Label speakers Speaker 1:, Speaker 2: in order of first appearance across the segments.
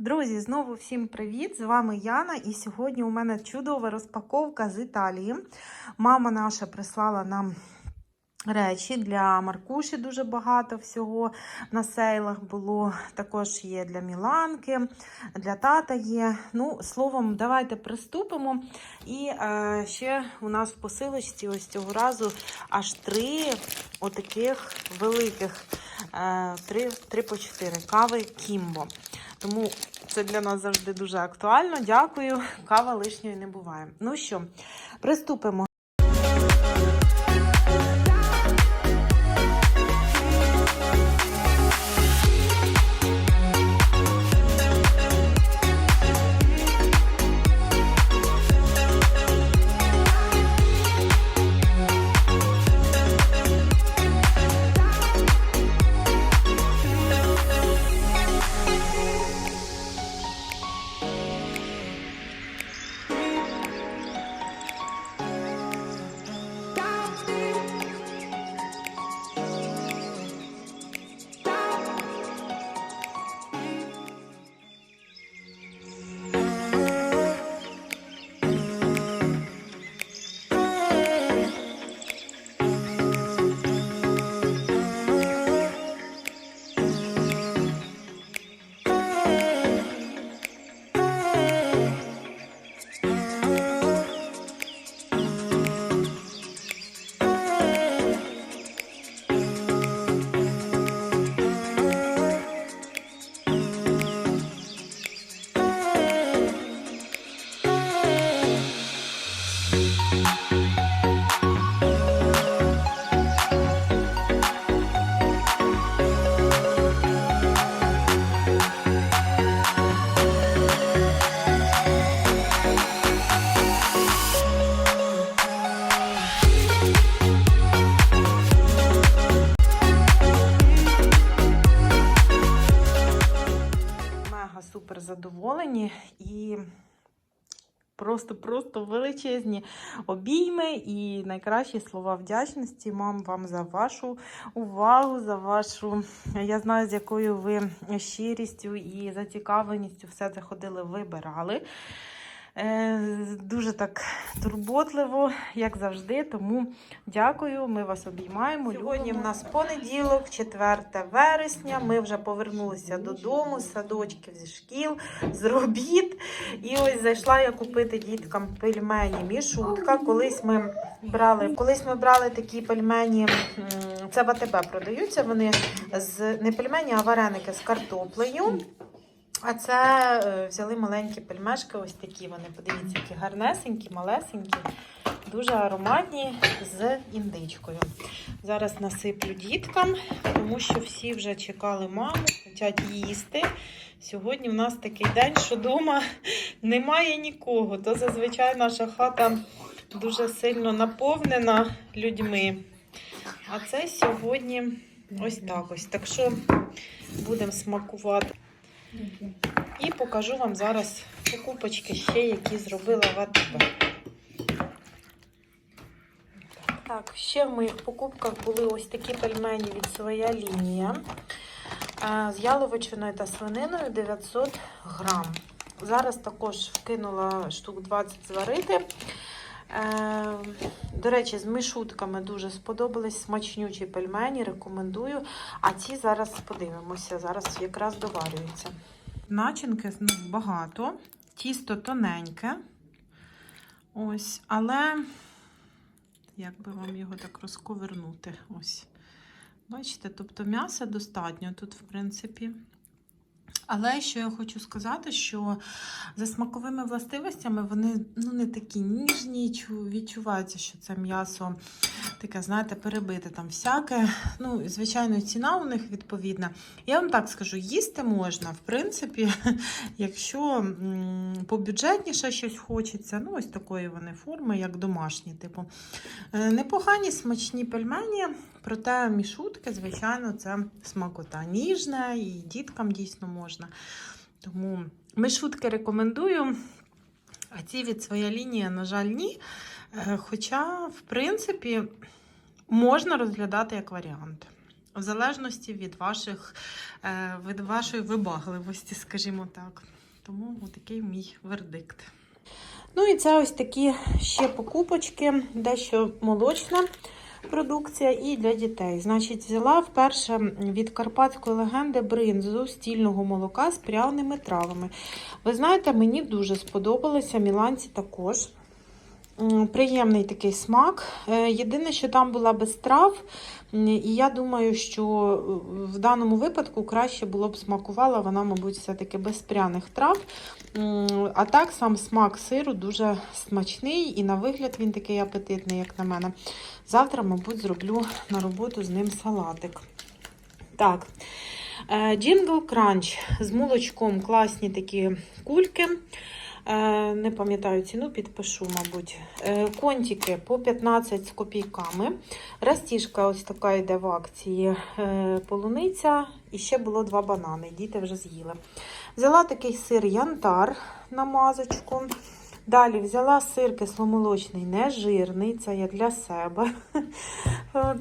Speaker 1: Друзі, знову всім привіт! З вами Яна, і сьогодні у мене чудова розпаковка з Італії. Мама наша прислала нам речі для Маркуші дуже багато всього на сейлах було. Також є для Міланки, для тата є. Ну, словом, давайте приступимо. І е, ще у нас в посилочці ось цього разу аж три отаких великих е, три, три по чотири кави Кімбо. Тому це для нас завжди дуже актуально. Дякую. Кава лишньої не буває. Ну що, приступимо. Задоволені і просто-просто величезні обійми і найкращі слова вдячності мам вам за вашу увагу, за вашу. Я знаю, з якою ви щирістю і зацікавленістю все це ходили, вибирали. Е, Дуже так турботливо, як завжди. Тому дякую. Ми вас обіймаємо. Сьогодні в нас понеділок, 4 вересня. Ми вже повернулися додому з садочків зі шкіл, з робіт. І ось зайшла я купити діткам пельмені мішутка. Колись ми брали, колись ми брали такі пельмені. Це в АТБ продаються. Вони з не пельмені, а вареники з картоплею. А це е, взяли маленькі пельмешки, ось такі вони. Подивіться, які гарнесенькі, малесенькі, дуже ароматні з індичкою. Зараз насиплю діткам, тому що всі вже чекали маму, хочуть їсти. Сьогодні в нас такий день, що вдома немає нікого. То зазвичай наша хата дуже сильно наповнена людьми. А це сьогодні ось так ось. Так що будемо смакувати. І покажу вам зараз покупочки ще, які зробила в. Так, ще в моїх покупках були ось такі пельмені від своя лінія з яловичиною та свининою 900 грам. Зараз також вкинула штук 20 зварити. Е, До речі, з мішутками дуже сподобались смачнючі пельмені, рекомендую. А ці зараз подивимося, зараз якраз доварюються. Начинки ну, багато, тісто тоненьке. Ось, але як би вам його так розковернути? Ось. Бачите, тобто м'яса достатньо тут, в принципі. Але що я хочу сказати, що за смаковими властивостями вони ну, не такі ніжні, чу- відчувається, що це м'ясо таке, знаєте, перебите там всяке. Ну, звичайно, ціна у них відповідна. Я вам так скажу, їсти можна, в принципі, якщо побюджетніше щось хочеться, ну, ось такої вони форми, як домашні, типу. Е, Непогані смачні пельмені, проте мішутки, звичайно, це смакота ніжна і діткам дійсно можна. Тому мішутки рекомендую. А ці від своя лінія, на жаль, ні. Е, Хоча, в принципі, можна розглядати як варіант. в залежності від ваших е, від вашої вибагливості, скажімо так. Тому отакий мій вердикт. Ну і це ось такі ще покупочки, дещо молочна продукція і для дітей. Значить, взяла вперше від карпатської легенди бринзу стільного молока з пряними травами. Ви знаєте, мені дуже сподобалося, міланці також. Приємний такий смак. Е, Єдине, що там була без трав, і я думаю, що е, в даному випадку краще було б смакувала вона, мабуть, все-таки без пряних трав. А так, сам смак сиру дуже смачний, і на вигляд він такий апетитний, як на мене. Завтра, мабуть, зроблю на роботу з ним салатик. Так. Джингл Кранч з молочком класні такі кульки. Е, Не пам'ятаю ціну, підпишу, мабуть. Е, Контики по 15 з копійками. Растіжка ось така йде в акції. Е, Полуниця і ще було два банани. Діти вже з'їли. Взяла такий сир янтар на мазочку. Далі взяла сир кисломолочний, нежирний, це я для себе.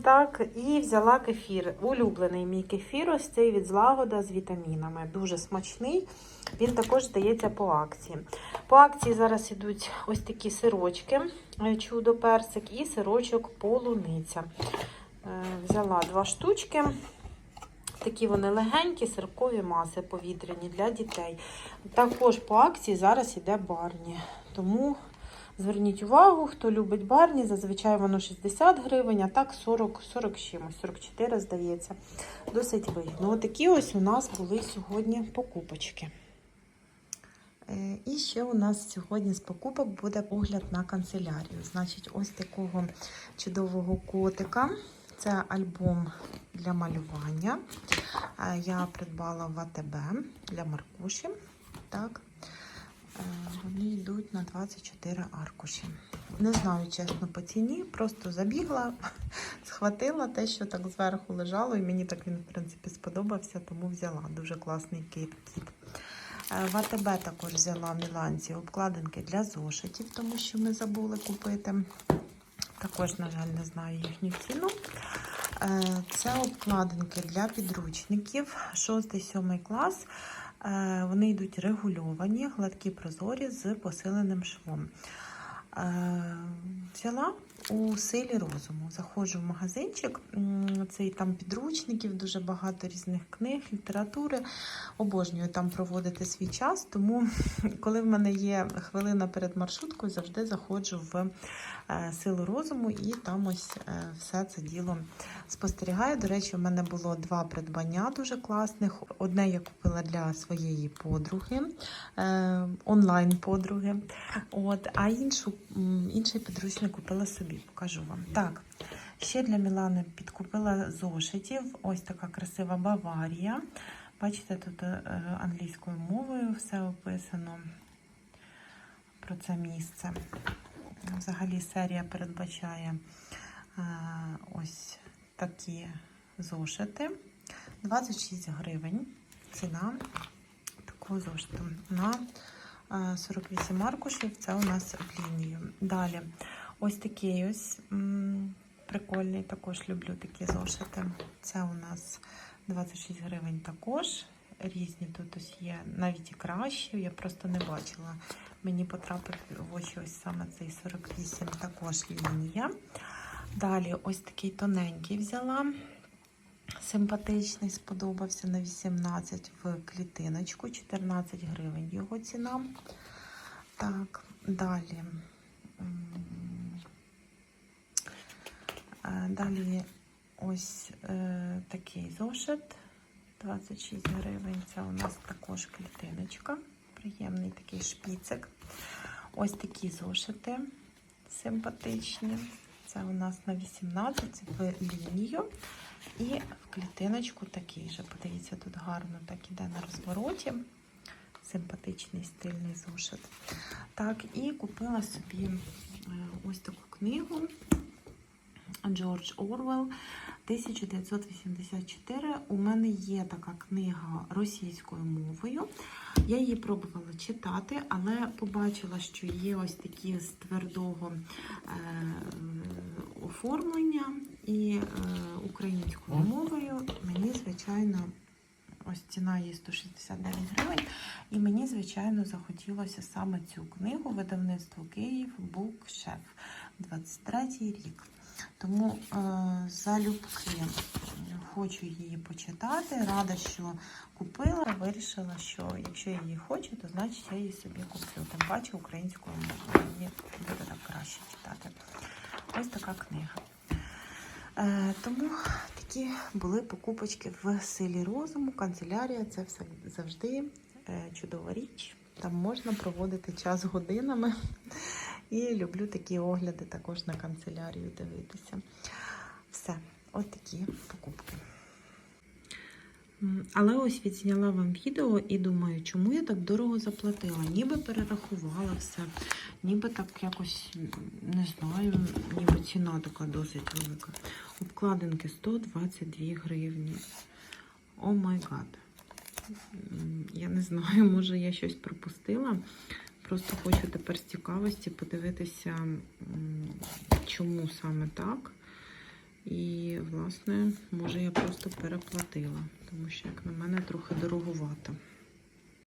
Speaker 1: Так, і взяла кефір. Улюблений мій кефір, ось цей від злагода з вітамінами. Дуже смачний. Він також здається по акції. По акції зараз ідуть ось такі сирочки, е, чудо персик і сирочок полуниця. Е, Взяла два штучки. Такі вони легенькі, сиркові маси повітряні для дітей. Також по акції зараз іде барні. Тому зверніть увагу, хто любить барні, зазвичай воно 60 гривень, а так 40, 40 з чимось, 44, здається. Досить вигідно. Отакі ось у нас були сьогодні покупочки. Е, І ще у нас сьогодні з покупок буде погляд на канцелярію. Значить, ось такого чудового котика. Це альбом для малювання. Е, Я придбала в АТБ для Маркуші. Так. На 24 аркуші. Не знаю, чесно, по ціні. Просто забігла, схватила те, що так зверху лежало, і мені так він, в принципі, сподобався, тому взяла. Дуже класний кіт. Е, В АТБ також взяла Міланці обкладинки для зошитів, тому що ми забули купити. Також, на жаль, не знаю їхню ціну. Е, Це обкладинки для підручників 6-7 клас. Е, Вони йдуть регульовані, гладкі прозорі з посиленим швом. Е, Взяла у силі розуму. Заходжу в магазинчик. м, Цей там підручників, дуже багато різних книг, літератури. Обожнюю там проводити свій час. Тому, коли в мене є хвилина перед маршруткою, завжди заходжу в е, силу розуму і там ось е, все це діло спостерігаю. До речі, в мене було два придбання дуже класних. Одне я купила для своєї подруги, е, онлайн-подруги. А іншу, інший підручник купила собі, покажу вам. Так, ще для Мілани підкупила зошитів. Ось така красива Баварія. Бачите, тут е, англійською мовою все описано про це місце. Взагалі серія передбачає е, ось такі зошити. 26 гривень ціна такого зошиту. На е, 48 аркушів це у нас в лінію. Далі ось такий ось прикольний, також люблю такі зошити. Це у нас 26 гривень також. Різні тут ось є навіть і кращі, я просто не бачила. Мені потрапив в очі ось саме цей 48, також лінія. Далі ось такий тоненький взяла. Симпатичний, сподобався на 18 в клітиночку, 14 гривень його ціна. Так, далі. Далі ось е, такий зошит. 26 гривень. Це у нас також клітиночка. Приємний такий шпіцик. Ось такі зошити симпатичні. Це у нас на 18 в лінію. І в клітиночку такий же. Подивіться, тут гарно так іде на розвороті. Симпатичний стильний зошит. Так, і купила собі е, ось таку книгу Джордж Орвел 1984. У мене є така книга російською мовою. Я її пробувала читати, але побачила, що є ось такі з твердого е, оформлення і е, українською мовою. Мені, звичайно, ось ціна її 169 гривень. І мені, звичайно, захотілося саме цю книгу видавництво Київ Букшеф 23 рік. Тому е, залюбки хочу її почитати. Рада, що купила. Вирішила, що якщо я її хочу, то значить я її собі куплю. Тим паче українською мовою. Мені буде так краще читати. Ось така книга. Е, тому такі були покупочки в силі розуму. Канцелярія це все завжди е, чудова річ. Там можна проводити час годинами. І люблю такі огляди також на канцелярію дивитися. Все, от такі покупки. Але ось відзняла вам відео і думаю, чому я так дорого заплатила? Ніби перерахувала все, ніби так якось не знаю, ніби ціна така досить велика. Обкладинки 122 гривні. О май гад. Я не знаю, може я щось пропустила. Просто хочу тепер з цікавості подивитися, чому саме так. І, власне, може, я просто переплатила, тому що, як на мене, трохи дороговато.